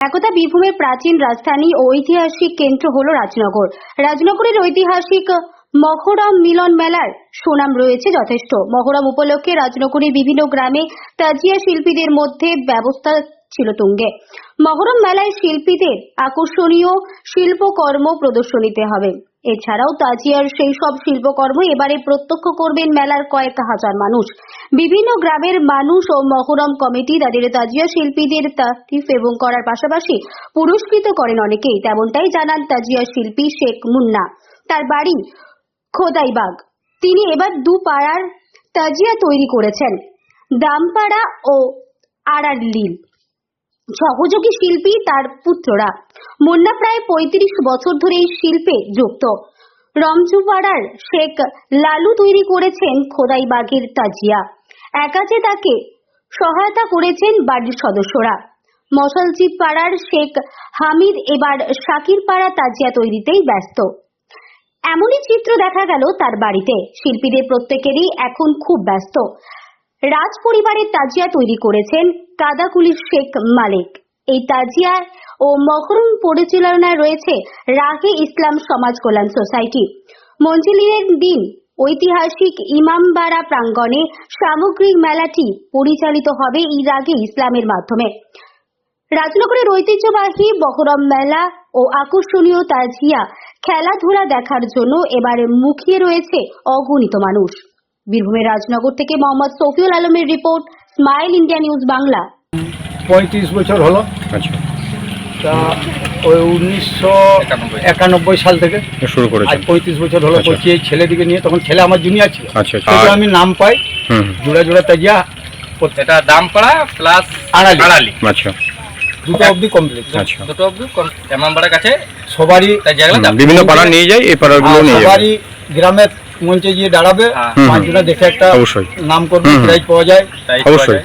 একদা বীরভূমের প্রাচীন রাজধানী ও ঐতিহাসিক কেন্দ্র হল রাজনগর। রাজনগরের ঐতিহাসিক মহরম মিলন মেলার সুনাম রয়েছে যথেষ্ট। মহরম উপলক্ষে রাজনগরের বিভিন্ন গ্রামে তাজিয়া শিল্পীদের মধ্যে ব্যবস্থা ছিল তুঙ্গে। মহরম মেলায় শিল্পীদের আকর্ষণীয় শিল্পকর্ম প্রদর্শনীতে হবে। এছাড়াও তাজিয়ার সেই সব শিল্পকর্ম এবারে প্রত্যক্ষ করবেন মেলার কয়েক হাজার মানুষ। বিভিন্ন গ্রামের মানুষ ও মহরম কমিটি তাদের তাজিয়া শিল্পীদের তারিফ এবং করার পাশাপাশি পুরস্কৃত করেন অনেকেই। তেমনটাই জানান তাজিয়া শিল্পী শেখ মুন্না। তার বাড়ি খোদাইবাগ। তিনি এবার দু পাড়ার তাজিয়া তৈরি করেছেন। দামপাড়া ও আড়ারলিল সহযোগী শিল্পী তার পুত্ররা। মুন্না প্রায় পঁয়ত্রিশ বছর ধরে এই শিল্পে যুক্ত। রমজুপাড়ার শেখ লালু তৈরি করেছেন খোদাই বাঘের তাজিয়া। একাজে তাকে সহায়তা করেছেন বাড়ির সদস্যরা। মশালজিৎ পাড়ার শেখ হামিদ এবার শাকির পাড়া তাজিয়া তৈরিতেই ব্যস্ত। এমনই চিত্র দেখা গেল তার বাড়িতে। শিল্পীদের প্রত্যেকেরই এখন খুব ব্যস্ত। রাজ পরিবারের তাজিয়া তৈরি করেছেন কাদাকুলির শেখ মালিক। এই তাজিয়া ও মহরম পরিচালনায় রয়েছে রাগে ইসলাম সমাজ কল্যাণ সোসাইটি। মঞ্জিলের দিন ঐতিহাসিক ইমামবাড়া প্রাঙ্গণে সামগ্রিক মেলাটি পরিচালিত হবে এই রাগে ইসলামের মাধ্যমে। রাজনগরের ঐতিহ্যবাহী বহরম মেলা ও আকর্ষণীয় তাজিয়া খেলাধুলা দেখার জন্য এবারে মুখিয়ে রয়েছে অগণিত মানুষ। বীরভূমের রাজনগর থেকে মোহাম্মদ সফিউল আলমের report smile India news Bangla. পঁয়ত্রিশ বছর হলো। আচ্ছা। তা ওই উনিশশো একানব্বই। সাল থেকে। শুরু আজ পঁয়ত্রিশ বছর হলো। আচ্ছা। করছি এই ছেলেদিকে নিয়ে তখন ছেলে আমার জুনিয়র ছিল। আচ্ছা আচ্ছা। সেটা আমি নাম পাই। জোড়া জোড়া তাজিয়া। এটা দামপাড়া প্লাস আড়ালি। আড়ালি। আচ্ছা। দুটো অবধি কমপ্লিট আচ্ছা। দুটো অব্দি এমামবাড়ার কাছে সবারই বিভিন্ন পাড়া নিয়ে যাই এই পাড়াগুলো নিয়ে সবারই গ্রামের মঞ্চে গিয়ে দাঁড়াবে। পাঁচজনা দেখে একটা অবশ্যই। নাম করবে। প্রাইজ পাওয়া যায় অবশ্যই।